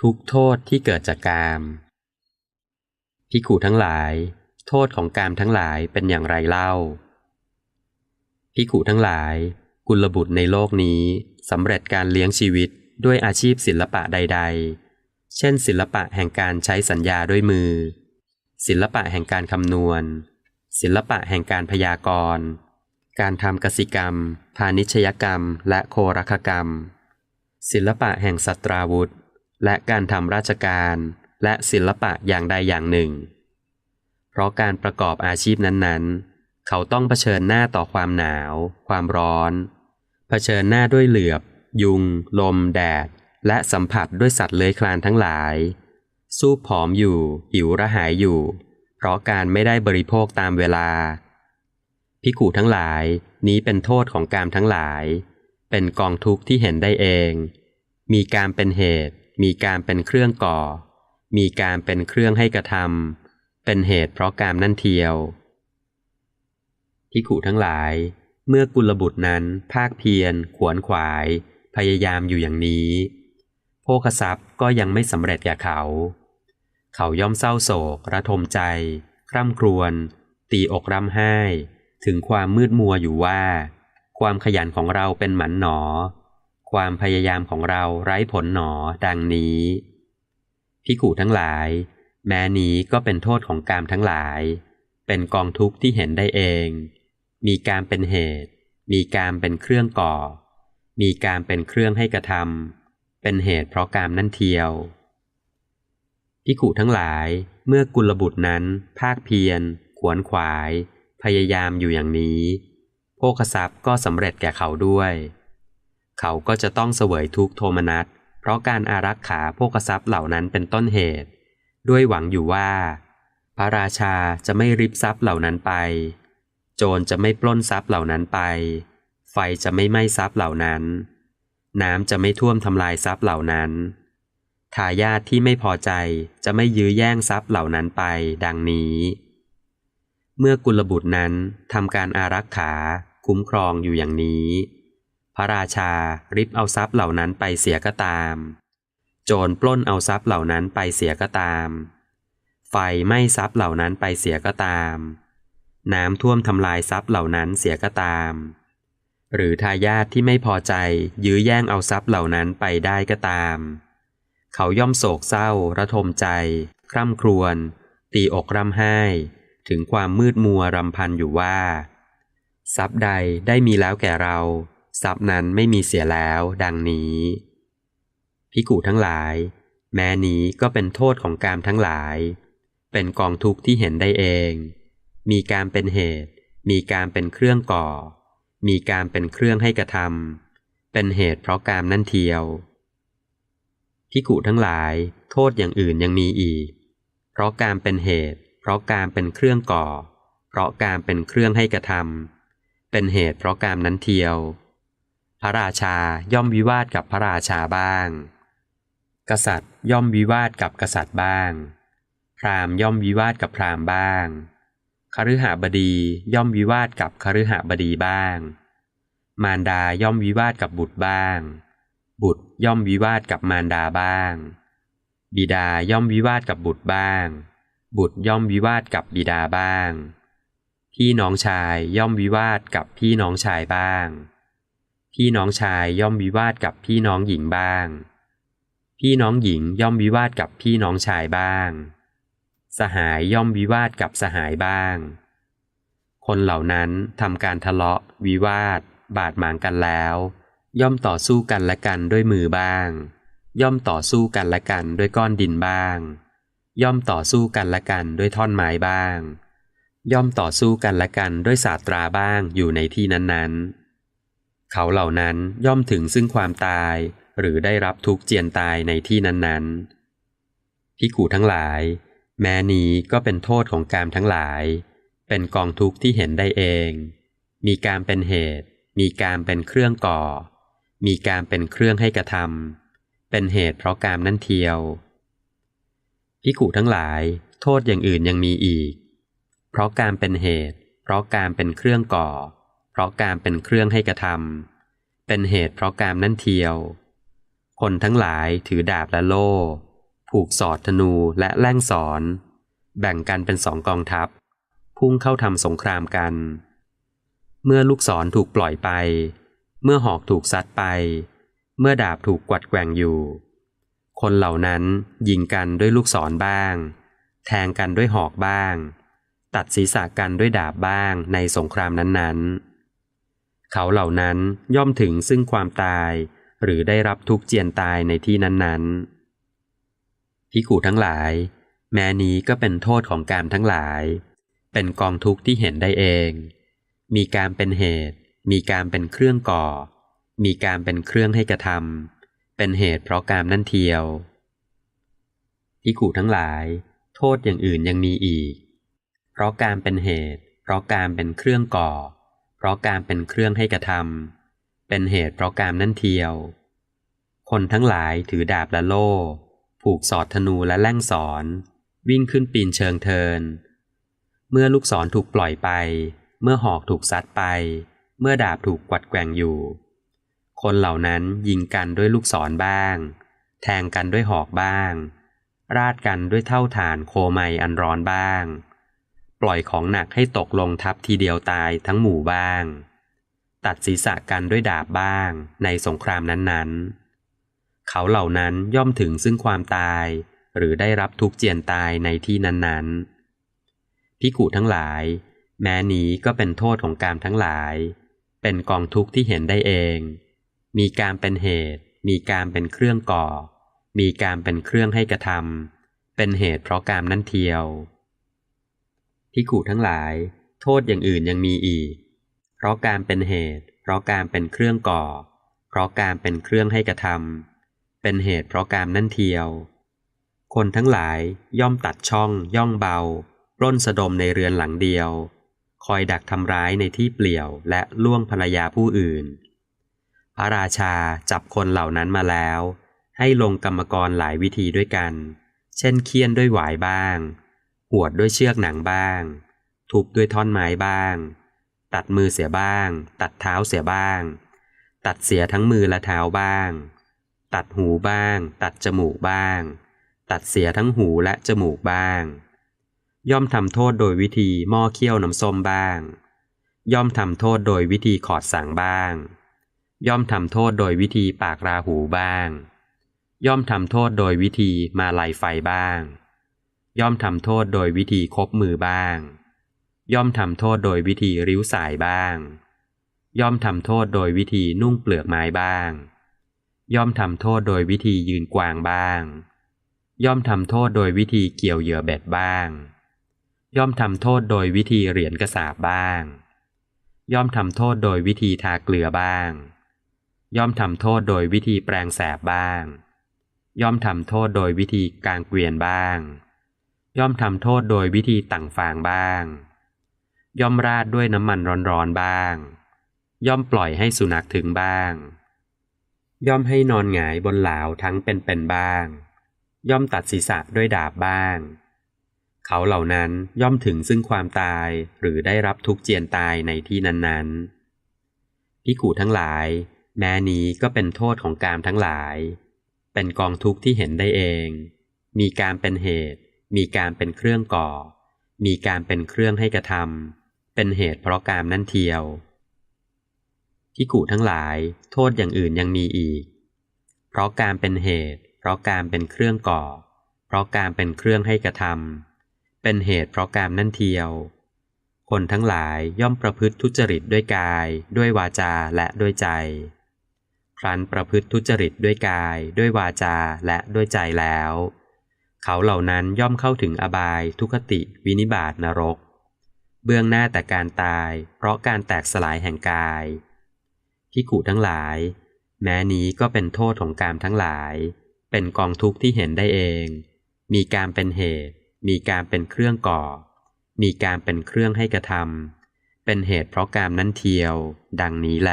ทุกโทษที่เกิดจากกามพิขูทั้งหลาย โทษของกามทั้งหลายเป็นอย่างไรเล่าพิขูทั้งหลาย กุลบุตรในโลกนี้สำเร็จการเลี้ยงชีวิตด้วยอาชีพศิลปะใด ๆ เช่น ศิลปะแห่งการใช้สัญญาด้วยมือ ศิลปะแห่งการคำนวณ ศิลปะแห่งการพยากรณ์การทำกสิกรรม พาณิชยกรรม และโครคกรรม ศิลปะแห่งสัตราวุธ และการทำราชการ และศิลปะอย่างใดอย่างหนึ่ง เพราะการประกอบอาชีพนั้นๆ เขาต้องเผชิญหน้าต่อความหนาว ความร้อน เผชิญหน้าด้วยเหลือบ ยุง ลม แดด และสัมผัสด้วยสัตว์เลื้อยคลานทั้งหลาย สู้ผอมอยู่ หิวระหายอยู่ เพราะการไม่ได้บริโภคตามเวลาพิขูทั้งหลายนี้เป็นโทษของกามทั้งหลาย เป็นกองทุกข์ที่เห็นได้เอง มีการเป็นเหตุ มีการเป็นเครื่องก่อ มีการเป็นเครื่องให้กระทำเป็นเหตุเพราะกามนั่นเทียวพิขูทั้งหลาย เมื่อกุลบุตรนั้นภาคเพียรขวนขวาย พยายามอยู่อย่างนี้โภคทรัพย์ก็ยังไม่สำเร็จแก่เขา เขาย่อมเศร้าโศก ระทมใจ คร่ำครวญ ตีอกร่ำไห้ ถึงความมืดมัวอยู่ว่า ความขยันของเราเป็นหมันหนอ ความพยายามของเราไร้ผลหนอดังนี้พิขูทั้งหลาย แม้นี้ก็เป็นโทษของกามทั้งหลาย เป็นกองทุกข์ที่เห็นได้เอง มีการเป็นเหตุ มีการเป็นเครื่องก่อ มีการเป็นเครื่องให้กระทำเป็นเหตุเพราะกามนั่นเทียวพิขูทั้งหลายเมื่อกุลบุตรนั้น ภาคเพียร ขวนขวาย พยายามอยู่อย่างนี้ โภคทรัพย์ก็สำเร็จแก่เขาด้วย เขาก็จะต้องเสวยทุกโทมนัสเพราะการอารักขาโภคทรัพย์เหล่านั้นเป็นต้นเหตุ ด้วยหวังอยู่ว่า พระราชาจะไม่ริบทรัพย์เหล่านั้นไป โจรจะไม่ปล้นทรัพย์เหล่านั้นไป ไฟจะไม่ไหม้ทรัพย์เหล่านั้น น้ำจะไม่ท่วมทำลายทรัพย์เหล่านั้นทายาทที่ไม่พอใจจะไม่ยื้อแย่งทรัพย์เหล่านั้นไปดังนี้ เมื่อกุลบุตรนั้นทำการอารักขาคุ้มครองอยู่อย่างนี้ พระราชาริบเอาทรัพย์เหล่านั้นไปเสียก็ตาม โจรปล้นเอาทรัพย์เหล่านั้นไปเสียก็ตาม ไฟไหม้ทรัพย์เหล่านั้นไปเสียก็ตาม น้ำท่วมทำลายทรัพย์เหล่านั้นเสียก็ตาม หรือทายาทที่ไม่พอใจยื้อแย่งเอาทรัพย์เหล่านั้นไปได้ก็ตาม เขาย่อมโศกเศร้า ระทมใจ คร่ำครวญตีอกร่ำไห้ ถึงความมืดมัวรำพันอยู่ว่า ทรัพย์ใดได้มีแล้วแก่เรา ทรัพย์นั้นไม่มีเสียแล้ว ดังนี้ พิกูทั้งหลาย แม้นี้ก็เป็นโทษของกามทั้งหลาย เป็นกองทุกข์ที่เห็นได้เอง มีการเป็นเหตุ มีการเป็นเครื่องก่อ มีการเป็นเครื่องให้กระทำเป็นเหตุเพราะกามนั่นเทียวพิกุทั้งหลาย โทษอย่างอื่นยังมีอีก เพราะการเป็นเหตุ เพราะการเป็นเครื่องก่อ เพราะการเป็นเครื่องให้กระทำเป็นเหตุเพราะการนั้นเทียว ระราชาย่อมวิวาทกับพระราชาบ้าง กษัตริย์ย่อมวิวาทกับกษัตริย์บ้าง พราหมณ์ย่อมวิวาทกับพราหมณ์บ้างคฤหบดีย่อมวิวาทกับคฤหบดีบ้าง มารดาย่อมวิวาทกับบุตรบ้าง บุตรย่อมวิวาทกับมารดาบ้าง บิดาย่อมวิวาทกับบุตรบ้าง บุตรย่อมวิวาทกับบิดาบ้าง พี่น้องชายย่อมวิวาทกับพี่น้องชายบ้าง พี่น้องชายย่อมวิวาทกับพี่น้องหญิงบ้าง พี่น้องหญิงย่อมวิวาทกับพี่น้องชายบ้าง สหายย่อมวิวาทกับสหายบ้าง คนเหล่านั้นทำการทะเลาะ วิวาท บาดหมางกันแล้ว ย่อมต่อสู้กันและกันด้วยมือบ้าง ย่อมต่อสู้กันและกันด้วยก้อนดินบ้าง ย่อมต่อสู้กันและกันด้วยท่อนไม้บ้าง ย่อมต่อสู้กันและกันด้วยศาสตราบ้างอยู่ในที่นั้นๆ เขาเหล่านั้นย่อมถึงซึ่งความตาย หรือได้รับทุกข์เจียนตายในที่นั้นๆพิกูทั้งหลาย แม้นี้ก็เป็นโทษของกามทั้งหลาย เป็นกองทุกข์ที่เห็นได้เอง มีการเป็นเหตุ มีการเป็นเครื่องก่อ มีการเป็นเครื่องให้กระทำเป็นเหตุเพราะกามนั่นเทียวพิกูทั้งหลาย โทษอย่างอื่นยังมีอีก เพราะการเป็นเหตุ เพราะการเป็นเครื่องก่อ เพราะการเป็นเครื่องให้กระทำเป็นเหตุเพราะกามนั่นเทียว คนทั้งหลายถือดาบและโล่ ผูกสอดธนูและแล่งสอน แบ่งกันเป็นสองกองทัพ พุ่งเข้าทำสงครามกัน เมื่อลูกศรถูกปล่อยไป เมื่อหอกถูกซัดไป เมื่อดาบถูกกวัดแกว่งอยู่ คนเหล่านั้นยิงกันด้วยลูกศรบ้าง แทงกันด้วยหอกบ้าง ตัดศีรษะกันด้วยดาบบ้างในสงครามนั้นๆ เขาเหล่านั้นย่อมถึงซึ่งความตาย หรือได้รับทุกเจียนตายในที่นั้นๆพิขูทั้งหลาย แม้นี้ก็เป็นโทษของกามทั้งหลาย เป็นกองทุกข์ที่เห็นได้เอง มีการเป็นเหตุ มีการเป็นเครื่องก่อ มีการเป็นเครื่องให้กระทำเป็นเหตุเพราะกามนั่นเทียวพิขูทั้งหลาย โทษอย่างอื่นยังมีอีก เพราะการเป็นเหตุ เพราะการเป็นเครื่องก่อเราะการเป็นเครื่องให้กระทำเป็นเหตุเพราะการนั่นเทียว คนทั้งหลายถือดาบและโล่ ผูกสอดธนูและแล่งสอน วิ่งขึ้นปีนเชิงเทิน เมื่อลูกศรถูกปล่อยไป เมื่อหอกถูกซัดไป เมื่อดาบถูกกวัดแกว่งอยู่ คนเหล่านั้นยิงกันด้วยลูกศรบ้าง แทงกันด้วยหอกบ้าง ราดกันด้วยเท่าฐานโคไมอันร้อนบ้าง ปล่อยของหนักให้ตกลงทับทีเดียวตายทั้งหมู่บ้าง ตัดศีรษะกันด้วยดาบบ้างในสงครามนั้นๆ เขาเหล่านั้นย่อมถึงซึ่งความตาย หรือได้รับทุกเจียนตายในที่นั้นๆพิกุทั้งหลาย แม้นี้ก็เป็นโทษของกามทั้งหลาย เป็นกองทุกข์ที่เห็นได้เอง มีการเป็นเหตุ มีการเป็นเครื่องก่อ มีการเป็นเครื่องให้กระทำเป็นเหตุเพราะกามนั้นเทียว พิกุทั้งหลาย โทษอย่างอื่นยังมีอีก เพราะการเป็นเหตุ เพราะการเป็นเครื่องก่อ เพราะการเป็นเครื่องให้กระทำเป็นเหตุเพราะกามนั่นเทียว คนทั้งหลายย่อมตัดช่อง ย่องเบา ปล้นสะดมในเรือนหลังเดียว คอยดักทำร้ายในที่เปลี่ยวและล่วงภรรยาผู้อื่น พระราชาจับคนเหล่านั้นมาแล้ว ให้ลงกรรมกรหลายวิธีด้วยกัน เช่นเคี่ยนด้วยหวายบ้าง หวดด้วยเชือกหนังบ้าง ทุบด้วยท่อนไม้บ้าง ตัดมือเสียบ้าง ตัดเท้าเสียบ้าง ตัดเสียทั้งมือและเท้าบ้าง ตัดหูบ้าง ตัดจมูกบ้าง ตัดเสียทั้งหูและจมูกบ้าง ย่อมทำโทษโดยวิธีหม้อเคี่ยวน้ำส้มบ้าง ย่อมทำโทษโดยวิธีขอดสังบ้าง ย่อมทำโทษโดยวิธีปากราหูบ้าง ย่อมทำโทษโดยวิธีมาลายไฟบ้าง ย่อมทำโทษโดยวิธีคบมือบ้าง ย่อมทำโทษโดยวิธีริ้วสายบ้าง ย่อมทำโทษโดยวิธีนุ่งเปลือกไม้บ้าง ย่อมทำโทษโดยวิธียืนกวางบ้าง ย่อมทำโทษโดยวิธีเกี่ยวเหยื่อเบ็ดบ้าง ย่อมทำโทษโดยวิธีเหรียญกระสาบบ้าง ย่อมทำโทษโดยวิธีทาเกลือบ้าง ย่อมทำโทษโดยวิธีแปลงแสบบ้าง ย่อมทำโทษโดยวิธีกางเกวียนบ้าง ย่อมทำโทษโดยวิธีตั้งฟางบ้าง ย่อมราดด้วยน้ำมันร้อนๆบ้าง ย่อมปล่อยให้สุนัขถึงบ้าง ย่อมให้นอนหงายบนหลาวทั้งเป็นๆบ้าง ย่อมตัดศีรษะด้วยดาบบ้าง เขาเหล่านั้นย่อมถึงซึ่งความตายหรือได้รับทุกเจียนตายในที่นั้นๆพิกูทั้งหลาย แม้นี้ก็เป็นโทษของกามทั้งหลาย เป็นกองทุกข์ที่เห็นได้เอง มีการเป็นเหตุ มีการเป็นเครื่องก่อ มีการเป็นเครื่องให้กระทำเป็นเหตุเพราะกามนั่นเทียวพิกูทั้งหลายโทษอย่างอื่นยังมีอีก เพราะการเป็นเหตุ เพราะการเป็นเครื่องก่อ เพราะการเป็นเครื่องให้กระทำเป็นเหตุเพราะกามนั่นเทียว คนทั้งหลายย่อมประพฤติทุจริตด้วยกาย ด้วยวาจาและด้วยใจ ครั้นประพฤติทุจริตด้วยกาย ด้วยวาจาและด้วยใจแล้ว เขาเหล่านั้นย่อมเข้าถึงอบาย ทุคติ วินิบาตนรก เบื้องหน้าแต่การตาย เพราะการแตกสลายแห่งกายพิกุทั้งหลาย แม้นี้ก็เป็นโทษของกามทั้งหลาย เป็นกองทุกข์ที่เห็นได้เอง มีการเป็นเหตุ มีการเป็นเครื่องก่อ มีการเป็นเครื่องให้กระทำเป็นเหตุเพราะกามนั้นเทียว ดังนี้แล